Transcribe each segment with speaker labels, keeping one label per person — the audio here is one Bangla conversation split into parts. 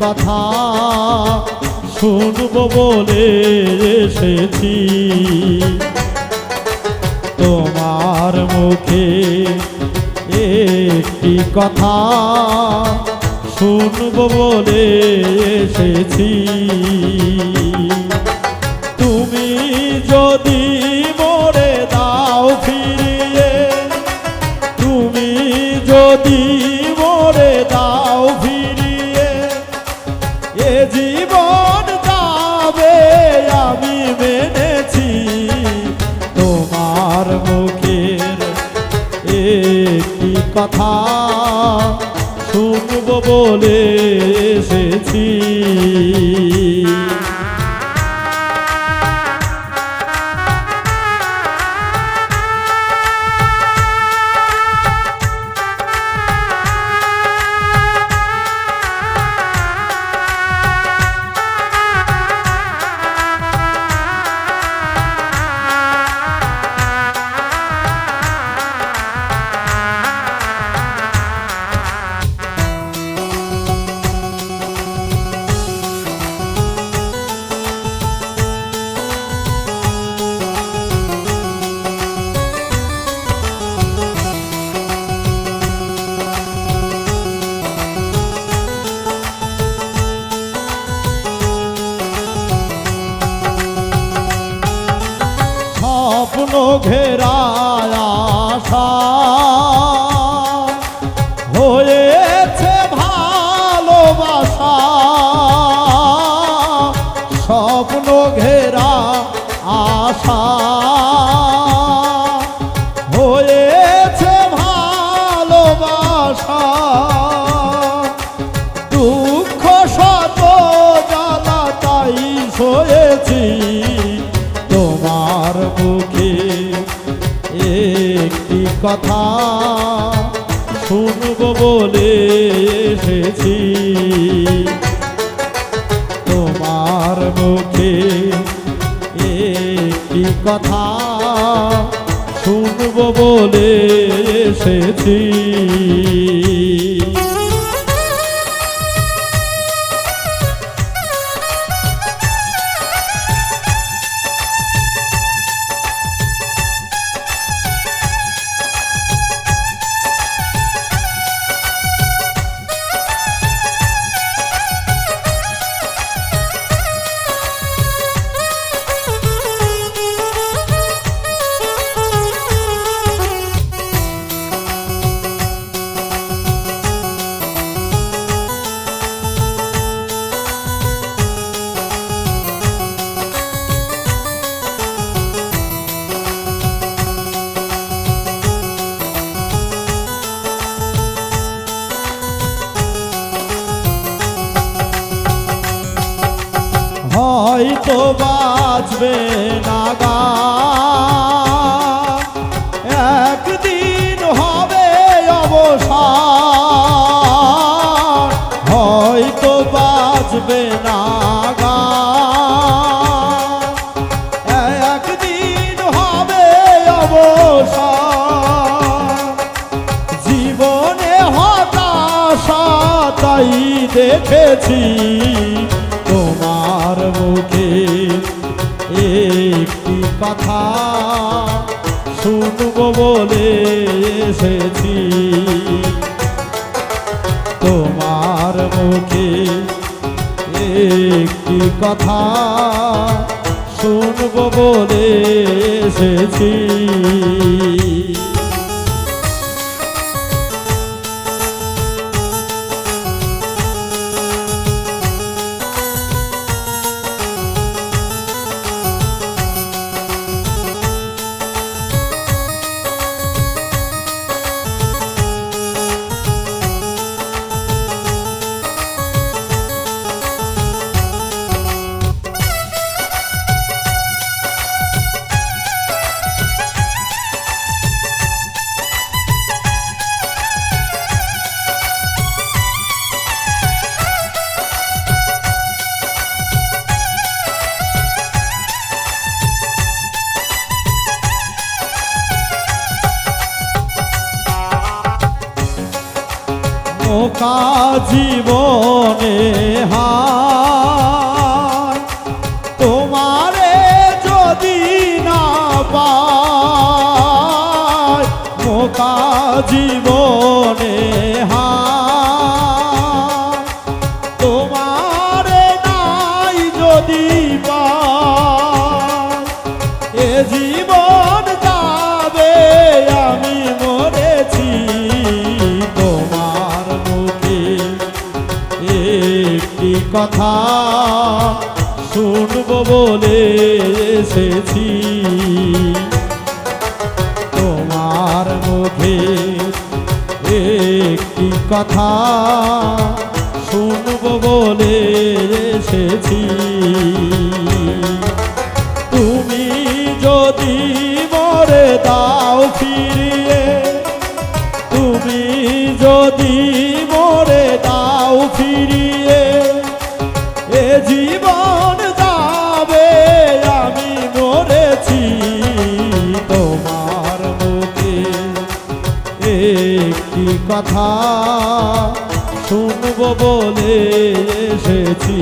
Speaker 1: কথা শুনব বলে এসেছি। তোমার মুখে একটি কথা শুনব বলে এসেছি। তুমি যদি কথা শুনব বলে এসেছি। ઘેરા কথা। শুনব বলে এসেছি। তোমার মুখে একটি কথা। শুনব বলে এসেছি। হয়তো বাঁচবে না গান একদিন হবে অবসান, হয়তো বাঁচবে না গান একদিন হবে অবসান, জীবনে হতাশা তাই দেখেছি। কথা শুনব বলে এসেছি। তোমার মুখে একটি কথা শুনব বলে এসেছি। মোকা জীবনে হায়। তোমারে যদি না পায় নৌকা জীবনে কথা শুনব বলে এসেছি। তোমার মুখে একটি কথা শুনব বলে এসেছি। তুমি যদি মরে দাও ফিরিয়ে, তুমি যদি কথা শুনব বলে এসেছি।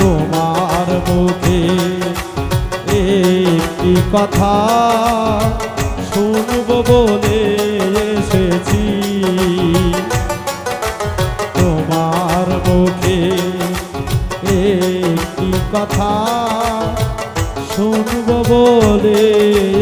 Speaker 1: তোমার মুখে একটি কথা শুনব বলে এসেছি। তোমার মুখে একটি কথা শুনব বলে